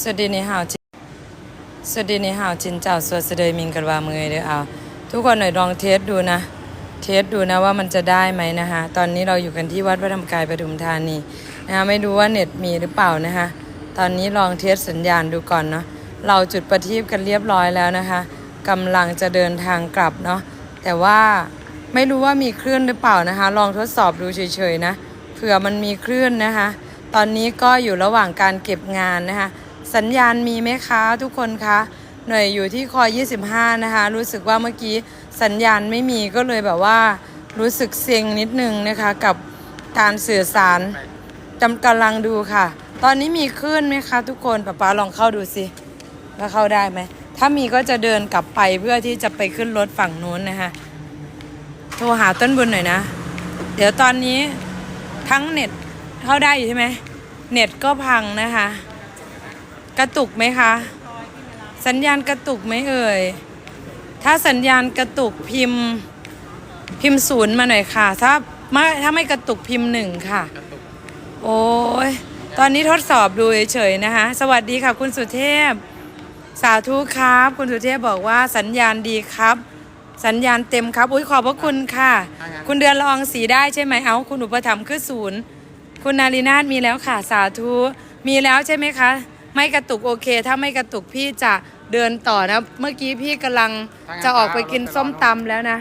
สวัสดีในหาวจิสวัสดีในหาวจินเจ้าสวดเสดยมิงกันว่ามือเด้อเอาทุกคนหน่อยลองเทสดูนะ เทสดูนะว่ามันจะได้ไหมนะคะตอนนี้เราอยู่กันที่วัดพระธรรมกายปทุมธานีนะคะไม่รู้ว่าเน็ตมีหรือเปล่านะคะตอนนี้ลองเทสสัญญาณดูก่อนเนาะเราจุดประทีปกันเรียบร้อยแล้วนะคะกำลังจะเดินทางกลับเนาะแต่ว่าไม่รู้ว่ามีคลื่นหรือเปล่านะคะ ลองทดสอบดูเฉยๆนะเผื่อมันมีคลื่นนะคะ ตอนนี้ก็อยู่ระหว่างการเก็บงานนะคะ สัญญาณมีไหมคะทุกคนคะหน่วยอยู่ที่คอ25 นะคะ รู้สึกว่าเมื่อกี้สัญญาณไม่มีก็เลยแบบว่า รู้สึกเซ็งนิดนึงนะคะ กับการสื่อสารจำกำลังดูค่ะ ตอนนี้มีคลื่นไหมคะทุกคนป๊าป๊าลองเข้าดูสิว่าเข้าได้ไหม ถ้ามีก็จะเดินกลับไปเพื่อที่จะไปขึ้นรถฝั่งนู้นนะคะโทรหาต้นบุญหน่อยนะ เดี๋ยวตอนนี้ทั้งเน็ตเข้าได้อยู่ใช่ไหมเน็ตก็พังนะคะ กระตุกไหมคะ สัญญาณกระตุกไหมเอ่ย ถ้าสัญญาณกระตุกพิมพ์พิมพ์ศูนย์มาหน่อยค่ะ ถ้าไม่ถ้าไม่กระตุกพิมพ์หนึ่งค่ะ โอ้ยตอนนี้ทดสอบดูเฉยๆนะคะ สวัสดีค่ะ คุณสุเทพ สาธุครับ คุณสุเทพบอกว่าสัญญาณดีครับ สัญญาณเต็มครับ อุ้ยขอบพระคุณค่ะ คุณเดือนละอองสีได้ใช่ไหมเอาคุณอุปถัมภ์คือศูนย์ คุณนารีนาถมีแล้วค่ะ สาธุ มีแล้วใช่ไหมคะ ไม่กระตุกโอเค ถ้าไม่กระตุกพี่จะเดินต่อนะ เมื่อกี้พี่กำลังจะออกไปกินส้มตำแล้วนะ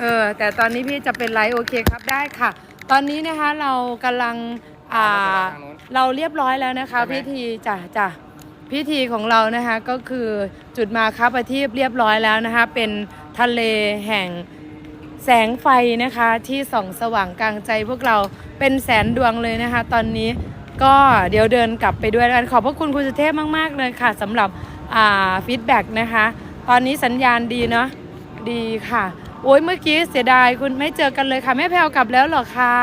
เออ แต่ตอนนี้พี่จะเป็นไลฟ์โอเคครับได้ค่ะ ตอนนี้นะคะเรากำลังอ่าเราเรียบร้อยแล้วนะคะ พิธีจ้ะจ้ะพิธีของเรานะคะก็คือจุดมาคาประทีปเรียบร้อยแล้วนะคะ เป็นทะเลแห่งแสงไฟนะคะที่ส่องสว่างกลางใจพวกเราเป็นแสนดวงเลยนะคะ ตอนนี้ ก็เดี๋ยวเดินกลับไปด้วยกันขอบพระคุณคุณสุเทพมาก ๆ เลยค่ะสำหรับฟีดแบ็กนะคะ ตอนนี้สัญญาณดีเนาะดีค่ะ โอ้ยเมื่อกี้เสียดายคุณไม่เจอกันเลยค่ะ แม่แพลวกลับแล้วเหรอคะ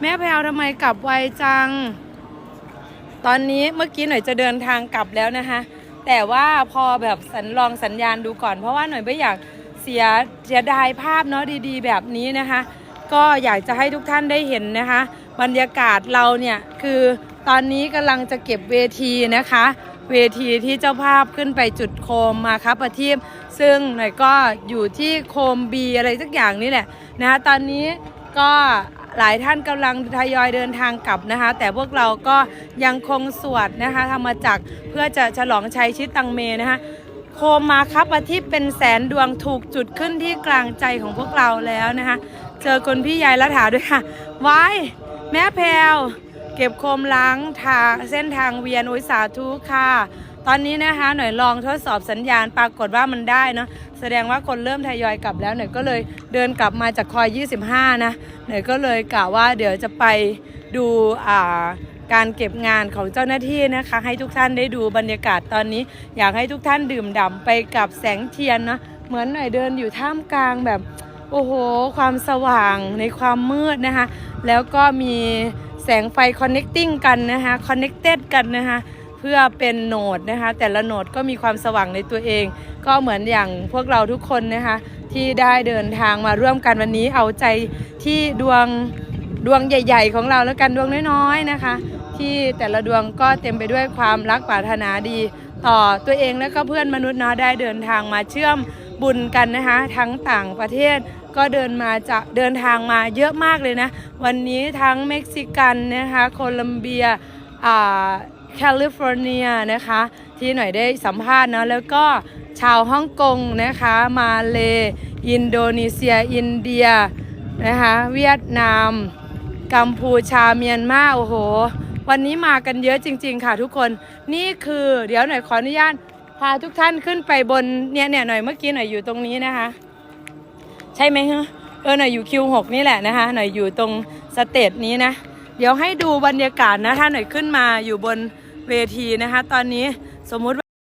แม่แพลวทำไมกลับไวจัง ตอนนี้เมื่อกี้หน่อยจะเดินทางกลับแล้วนะคะ แต่ว่าพอแบบสัญลองสัญญาณดูก่อน เพราะว่าหน่อยไม่อยากเสียเสียดายภาพเนาะดีๆ แบบนี้นะคะ ก็อยากจะให้ทุกท่านได้เห็นนะคะ บรรยากาศเราเนี่ยคือตอนนี้กำลังจะเก็บเวทีนะคะ เวทีที่เจ้าภาพขึ้นไปจุดโคมมาครับประทีปซึ่งหน่อยก็อยู่ที่โคมบีอะไรสักอย่างนี่แหละนะคะตอนนี้ก็หลายท่านกำลังทยอยเดินทางกลับนะคะ แต่พวกเราก็ยังคงสวดนะคะธรรมจักเพื่อจะฉลองชัยชิดตังเมนะคะโคมมาครับอาทิตย์เป็นแสนดวงถูกจุดขึ้นที่กลางใจของพวกเราแล้วนะคะ เจอคนพี่ยายละถาด้วยค่ะว้าย แม่แพวเก็บโคมล้างทางเส้นทางเวียนอุยสาธุค่ะ ตอนนี้นะคะหน่อยลองทดสอบสัญญาณปรากฏว่ามันได้เนาะแสดงว่าคนเริ่มทยอยกลับแล้วหน่อยก็เลยเดินกลับมาจากคอย 25 นะหน่อยก็เลยกะว่าเดี๋ยวจะไปดูอ่าการเก็บงานของเจ้าหน้าที่นะคะ ให้ทุกท่านได้ดูบรรยากาศตอนนี้ อยากให้ทุกท่านดื่มด่ำไปกับแสงเทียนนะเหมือนหน่อยเดินอยู่ท่ามกลางแบบ โอ้โห ความสว่างในความมืดนะคะ แล้วก็มีแสงไฟ connecting กันนะคะ connected กันนะคะเพื่อเป็นโหนดนะคะ แต่ละโหนดก็มีความสว่างในตัวเอง ก็เหมือนอย่างพวกเราทุกคนนะคะ ที่ได้เดินทางมาร่วมกันวันนี้เอาใจที่ดวงดวงใหญ่ ๆ ของเราแล้วกันดวงน้อยๆนะคะ ที่แต่ละดวงก็เต็มไปด้วยความรักปรารถนาดี ต่อตัวเองและก็เพื่อนมนุษย์เนาะได้เดินทางมาเชื่อม บุญกันนะคะ ทั้งต่างประเทศก็เดินมาจะเดินทางมาเยอะมากเลยนะ วันนี้ทั้งเม็กซิกันนะคะโคลัมเบียอ่าแคลิฟอร์เนียนะคะ ที่หน่อยได้สัมภาษณ์เนาะแล้วก็ชาวฮ่องกงนะคะ มาเลอินโดนีเซีย อินเดียนะคะเวียดนาม กัมพูชาเมียนมาโอ้โห วันนี้มากันเยอะจริง ๆ ค่ะทุกคนนี่คือเดี๋ยวหน่อยขออนุญาต พาทุกท่านขึ้นไปบนเนี่ยเนี่ยหน่อยเมื่อกี้หน่อยอยู่ตรงนี้นะคะ ใช่ไหมฮะเออหน่อยอยู่คิวหกนี่แหละนะคะ หน่อยอยู่ตรงสเตจนี้นะ เดี๋ยวให้ดูบรรยากาศนะถ้าหน่อยขึ้นมาอยู่บนเวทีนะคะ ตอนนี้สมมุติ